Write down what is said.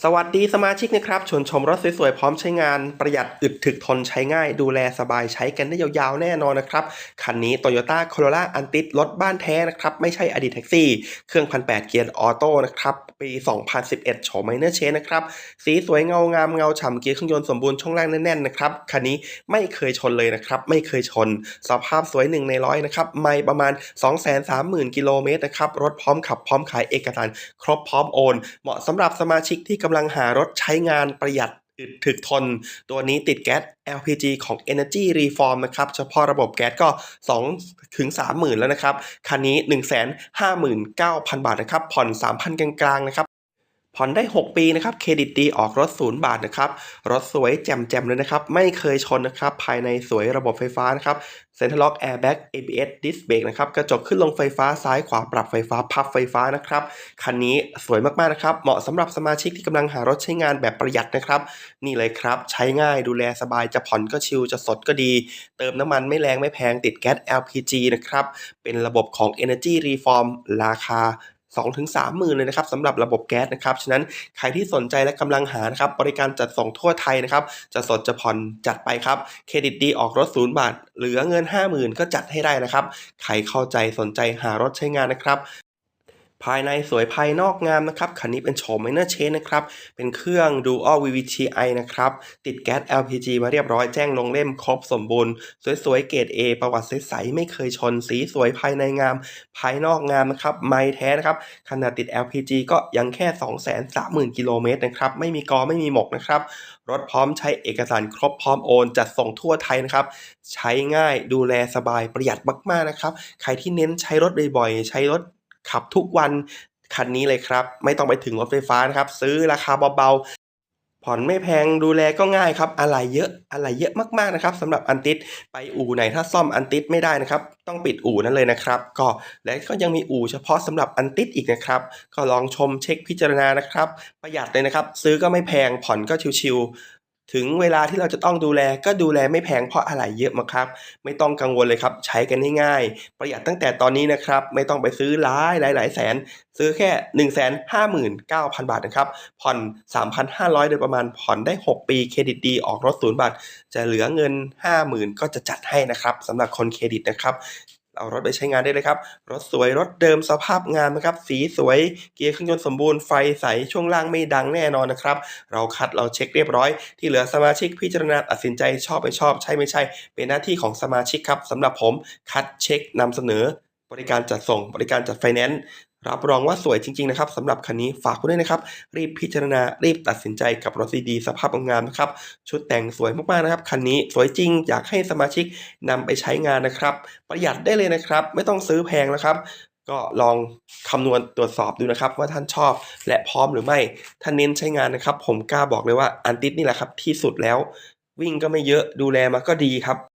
สวัสดีสมาชิกนะครับชวนชมรถสวยๆพร้อมใช้งานประหยัดอึดถึกทนใช้ง่าย ดูแลสบายใช้กันได้ยาวๆแน่นอนนะครับ คันนี้ Toyota Corolla a n t i รถบ้านแท้นะครับ ไม่ใช่อดีตแท็กซี่ เครื่องพันแปดเกียร์ออโต้นะครับปี 2011โฉมไมเนอร์เชนนะครับ สีสวยเงางามเงาฉ่ำเกียร์เครื่องยนต์สมบูรณ์ช่วงล่างแน่นๆนะครับ คันนี้ไม่เคยชนเลยนะครับ ไม่เคยชน สภาพสวยหนึ่งในร้อยนะครับไม่ประมาณ 230,000กิโลเมตรนะครับรถพร้อมขับพร้อมขายเอกสารครบพร้อมโอน เหมาะสำหรับสมาชิกที่กำลังหารถใช้งานประหยัดอึดถึกทน ตัวนี้ติดแก๊ส LPG ของ Energy Reform นะครับ เฉพาะระบบแก๊สก็2ถึง30,000 แล้วนะครับ คันนี้ 159,000 บาทนะครับ ผ่อน 3,000 กลางๆนะครับ ผ่อนได้ 6 ปีนะครับ เครดิตดีออกรถศูนย์บาทนะครับ รถสวยแจ่มๆเลยนะครับ ไม่เคยชนนะครับ ภายในสวยระบบไฟฟ้านะครับเซ็นทรัลล็อกแอร์แบ็ก ABS ดิสเบรกนะครับ กระจกขึ้นลงไฟฟ้าซ้ายขวาปรับไฟฟ้าพับไฟฟ้านะครับ คันนี้สวยมากๆนะครับ เหมาะสำหรับสมาชิกที่กำลังหารถใช้งานแบบประหยัดนะครับ นี่เลยครับ ใช้ง่ายดูแลสบายจะผ่อนก็ชิลจะสดก็ดี เติมน้ำมันไม่แรงไม่แพงติดแก๊ส LPG นะครับ เป็นระบบของ Energy Reform ราคา 2-3หมื่นเลยนะครับสำหรับระบบแก๊สนะครับฉะนั้นใครที่สนใจและกำลังหานะครับบริการจัดส่งทั่วไทยนะครับจะสดจะผ่อนจัดไปครับเครดิตดีออกรถศูนย์บาท เหลือเงิน 50,000 ก็จัดให้ได้นะครับใครเข้าใจสนใจหารถใช้งานนะครับ ภายในสวยภายนอกงามนะครับ คันนี้เป็นโฉมไมเนอร์เชนนะครับ เป็นเครื่อง Dual VVTi นะครับ ติดแก๊ส LPG มาเรียบร้อยแจ้งลงเล่มครบสมบูรณ์ สวยๆ เกรด A ประวัติใสๆไม่เคยชนสีสวยภายในงาม ภายนอกงามนะครับ ไม้แท้นะครับ ขนาดติด LPG ก็ยังแค่ 230,000 กิโลเมตรนะครับ ไม่มีกอไม่มีหมกนะครับ รถพร้อมใช้เอกสารครบพร้อมโอน จัดส่งทั่วไทยนะครับ ใช้ง่ายดูแลสบายประหยัดมากๆนะครับ ใครที่เน้นใช้รถบ่อยๆ ใช้รถ ขับทุกวันคันนี้เลยครับ ไม่ต้องไปถึงรถไฟฟ้านะครับ ซื้อราคาเบาๆ ผ่อนไม่แพงดูแลก็ง่ายครับ อะไรเยอะอะไรเยอะมากๆนะครับสำหรับอันติดไปอู่ไหนถ้าซ่อมอันติดไม่ได้นะครับ ต้องปิดอู่นั้นเลยนะครับ ก็และก็ยังมีอู่เฉพาะสำหรับอันติดอีกนะครับ ก็ลองชมเช็คพิจารณานะครับ ประหยัดเลยนะครับ ซื้อก็ไม่แพงผ่อนก็ชิวๆ ถึงเวลาที่เราจะต้องดูแลก็ดูแลไม่แพงเพราะอะไรเยอะมากครับ ไม่ต้องกังวลเลยครับ ใช้กันง่ายๆ ประหยัดตั้งแต่ตอนนี้นะครับ ไม่ต้องไปซื้อหลายหลายหลายแสน ซื้อแค่ 1 5 9 0 0 0 บาทนะครับ ผ่อน 3,500 โดยประมาณผ่อนได้ 6 ปีเครดิตดีออกรถศูนย์บาท จะเหลือเงิน 50,000 ก็จะจัดให้นะครับสำหรับคนเครดิตนะครับ เอารถไปใช้งานได้เลยครับ รถสวยรถเดิมสภาพงามนะครับ สีสวยเกียร์เครื่องยนต์สมบูรณ์ไฟใส ช่วงล่างไม่ดังแน่นอนนะครับ เราคัดเราเช็คเรียบร้อย ที่เหลือสมาชิกพิจารณาตัดสินใจชอบไม่ชอบ ใช่ไม่ใช่ เป็นหน้าที่ของสมาชิกครับสำหรับผมคัดเช็คนำเสนอ บริการจัดส่ง บริการจัดไฟแนนซ์รับรองว่าสวยจริง ๆ นะครับสำหรับคันนี้ฝากคุณด้วยนะครับ รีบพิจารณารีบตัดสินใจกับรถดีๆสภาพงามๆนะครับ ชุดแต่งสวยมากๆนะครับคันนี้สวยจริง อยากให้สมาชิกนำไปใช้งานนะครับ ประหยัดได้เลยนะครับ ไม่ต้องซื้อแพงแล้วครับ ก็ลองคำนวณตรวจสอบดูนะครับ ว่าท่านชอบและพร้อมหรือไม่ถ้าเน้นใช้งานนะครับ ผมกล้าบอกเลยว่าอันติดนี่แหละครับที่สุดแล้ว วิ่งก็ไม่เยอะดูแลมาก็ดีครับ